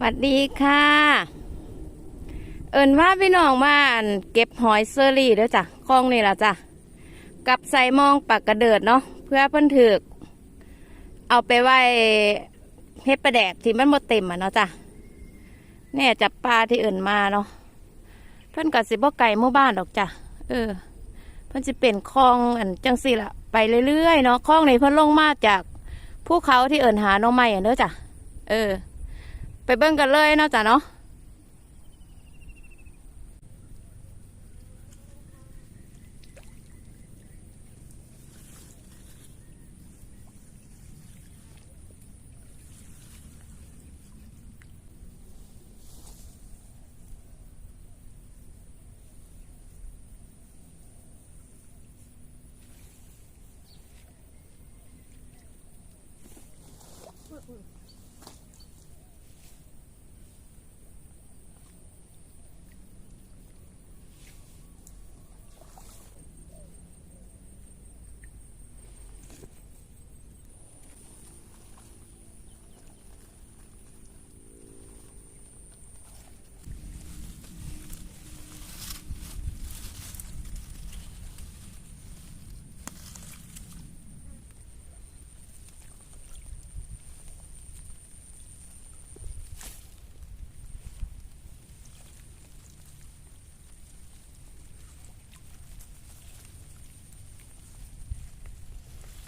สวัสดีค่ะ เอินว่าพี่น้องมานเก็บหอยเซอรี่ด้อจ้ะคลองนี่ละจ้ะกับใส่มองปากกระเดิดเนาะเพื่อเพิ่นถือกเอาไปไว้เฮ็ดประแดกที่มันหมดเต็มอะเนาะจ้ะเนี่ยจับปลาที่เอินมาเนาะเพิ่นก็สิบ่ไก่หมู่บ้านดอกจ้ะเออ เพิ่นสิเป็นคลองอันจังสี่ละไปเรื่อยๆเนาะคลองนี้เพิ่นลงมาจากภูเขาที่เอินหาน้องไม้อะเด้อจ้ะเออ ไปเบิ่งกันเลยเนาะจ้ะเนาะ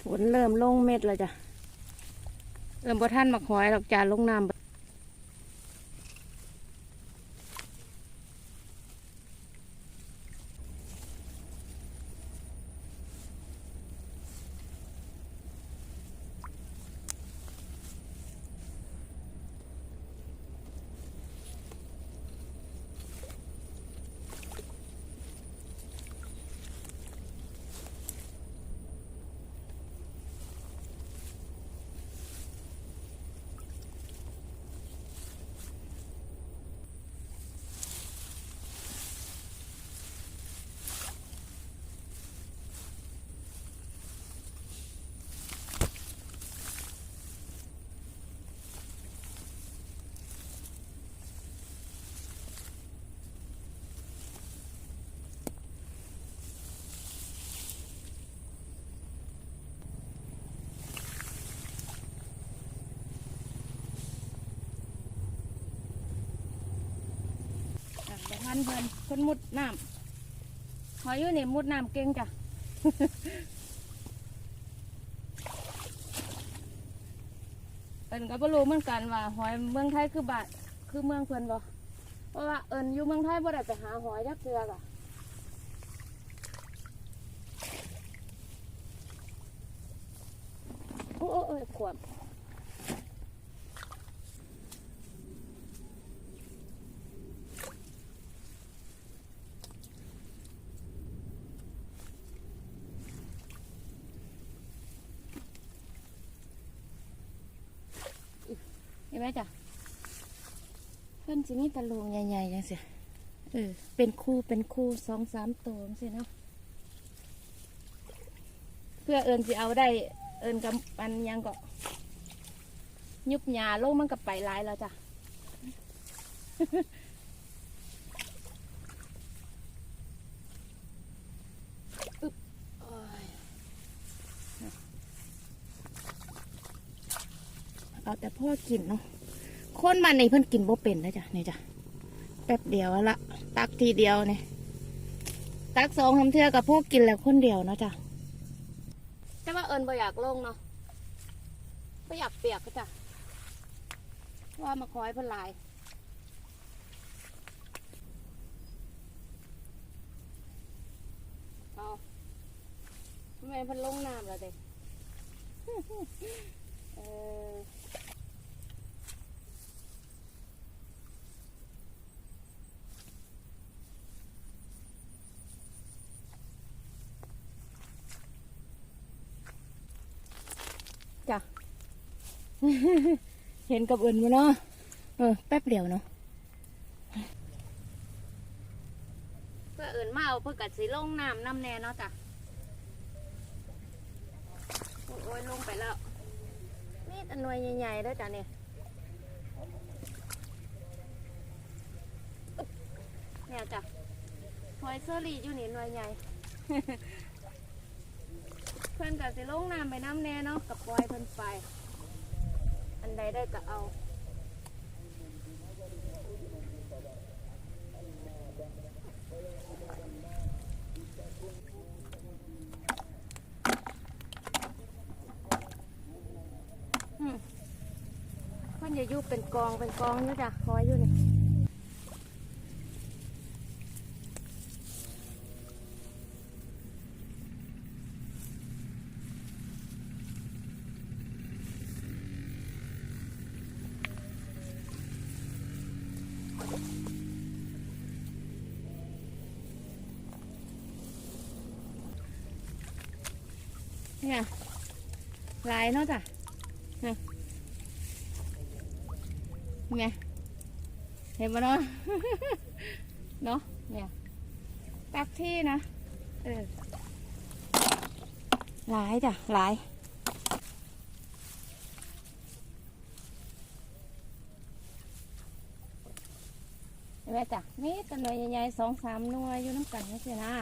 ฝนเริ่มลงเม็ดแล้วจ้ะ เริ่มบ่ท่านมาคอยหรอกจ้าลงน้ำ บ่อะบ่ท่านเพิ่นเพิ่นมุดน้ำหอยอยู่นี่มุดน้ำเก่งจ้ะเป็นก็บ่รู้เหมือนกันว่าหอยเมืองไทยคือบาทคือเมืองเพิ่อนบ่เพราะว่าเอิญอยู่เมืองไทยบ่ได้ไปหาหอยจักเทือกอะโอ้โอ้โอ้ยขวบ เห็นไหมจ้ะเพื่อนจีนี่ตะลุงใหญ่ๆจังเสียเออเป็นคู่เป็นคู่สองสามตัวจังซี่เนาะเพื่อเอิญจะเอาได้ เอิญกับมันยังก็ ยุบหยาโลกมันก็ไปหลายแล้วจ้ะ อึ๊บโอ้ยเอาแต่ พ่อกินเนาะคนบ้านนี้เพิ่นกินบ่เป็นนะจ้ะนี่จ้ะแป๊บเดียวละตักทีเดียวเนี่ยตักสองทำเทื่อกับพวกกินแล้วคนเดียวเนาะจ้ะแต่ว่าเอิญบ่อยากลงเนาะบ่อยากเปียกก็จ้ะว่ามาคอยเพิ่นลายเอาทำไมเพิ่นลงน้ำล้วเด็กเออ เห็นกับอื่นมาเนาะเออแป๊บเดียวเนาะเพื่ออื่นมาเอาเพื่อกัดสีลงน้ำน้ำแน่เนาะจ้ะโอ้ยลงไปแล้วมีดอันวยใหญ่ๆด้วยจ้ะเนี่ยเนี่ยจ้ะหอยเซอรี่อยู่นี่หน่วยใหญ่ เพื่อนกัดสีลงน้ำไปน้ำแน่เนาะกับปล่อยเพื่อนไป อันใดได้ก็เอาอืมเพื่อนจะอยู่เป็นกองเป็นกองนะจ้ะคอยอยู่นี่ เนี่ยลายเนาะจ้ะเนี่ยไงเห็นปะเนาะเนาะเนี่ยตักที่นะเออหลายจ้ะหลายเห็นไหมจ้ะมีแตัหน่วยใหญ่ๆสองสามหน่วยอยู่น้ำกันนี่สินะ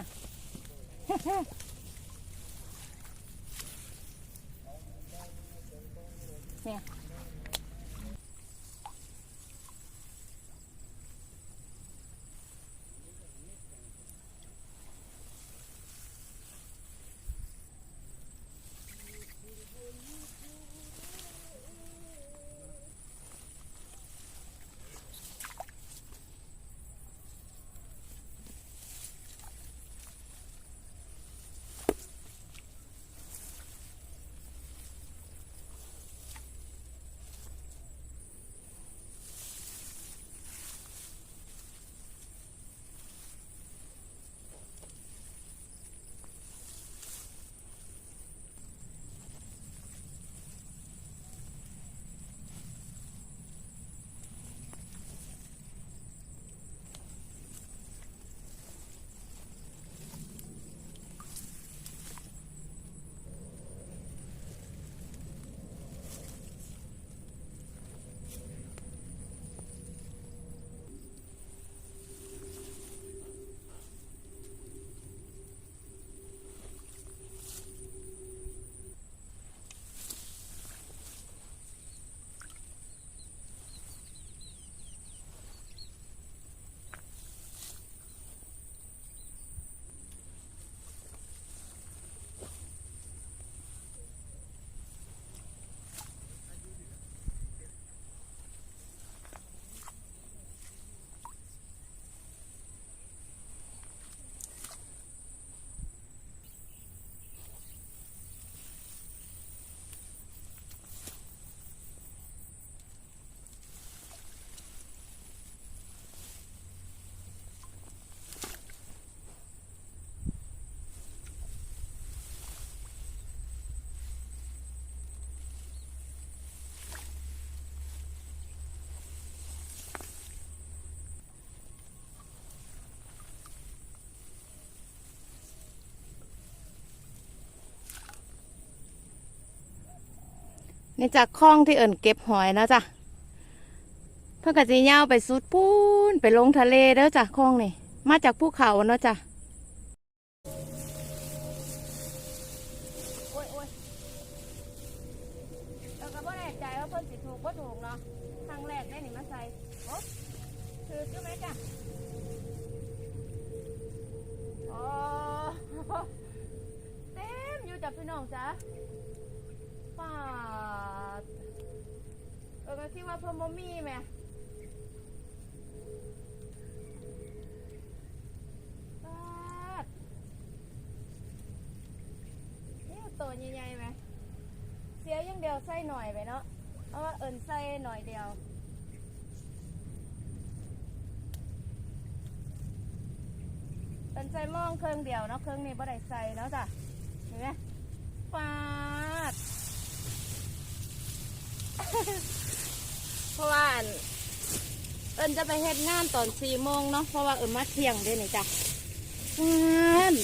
นี่จากคลองที่เอิ่นเก็บหอยนะจ้ะเพื่อกจะยาวไปสุดปูนไปลงทะเลเด้อจ้ะคลองนี่ มาจากภูเขาเนาะจ้ะโอ้ยโอ้ยเราก็บ่แน่ใจว่าเพิ่นสิถูกบ่ถูกเนาะครั้งแรกได้นี่มาใส่โอ้คือใช่ไหมจ้ะอ๋อเต็มอยู่จ้ะพี่น้องจ้ะ ป้าดเออก็คิดว่าเพิ่นบ่มีแหมปาดนี่ตัวใหญ่ๆไหมเสียยังเดียวใส่หน่อยไปเนาะเพราะว่าเอิญใส่หน่อยเดียวเอิญใส่มองเครื่องเดียวเนาะเครื่องนี้บ่ได้ใส่เนาะจ้ะเห็นไหมปาด เพราะว่าเอิญจะไปเฮ็ดงานตอนสี่โมงเนาะเพราะว่าเอิญมาเที่ยงเด้นี่จ้ะงาน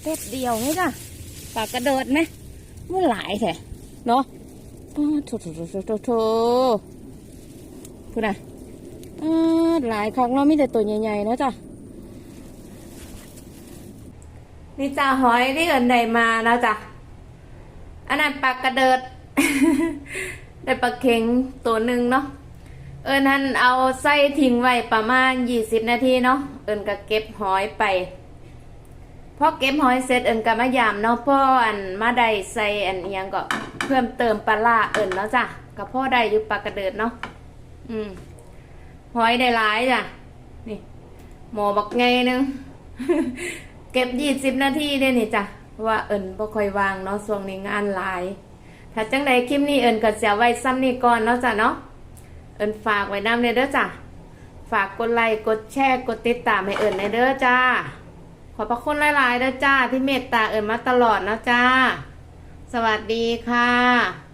เพ็ดเดียวนี่จ้ะปากกระโดดไหมมันหลายแท้เนาะโถโถโถโถโถพูดนะหลายครั้งเนาะมีแต่ตัวใหญ่ๆเนาะจ้ะนี่จ้าหอยที่เอินได้มาแล้วจ้ะอันนั้นปากกระเดิด ได้ปลาเข็งตัวหนึ่งเนาะเอินท่นเอาไส้ทิ้งไว้ประมาณยี่สิบนาทีเนาะเอินก็เก็บหอยไปพอเก็บหอยเสร็จเอินก็มายามเนาะพ่ออันมาได้ใส่อันยังก็เพิ่มเติมปลาร้าเอินเนาะจ้ะกับพ่อได้อยู่ปลากระเดิดเนาะอืมหอยได้หลายจ้ะนี่หมอบักไงนึงเก็บยี่สิบนาทีเด้นี่จ้ะเพราะว่าเอิญบ่ค่อยวางเนาะช่วงนี้งานหลาย ถ้าจังใดคลิปนี้เอิญก็จะไว้ซ้ำนี่ก่อนเนาะจ้ะเนาะเอิญฝากไว้น้ำเลยเด้อจ้ะฝากกดไลค์กดแชร์กดติดตามให้เอิญในเด้อจ้า ขอบพระคุณหลายๆเด้อจ้าที่เมตตาเอิญมาตลอดนะจ้า สวัสดีค่ะ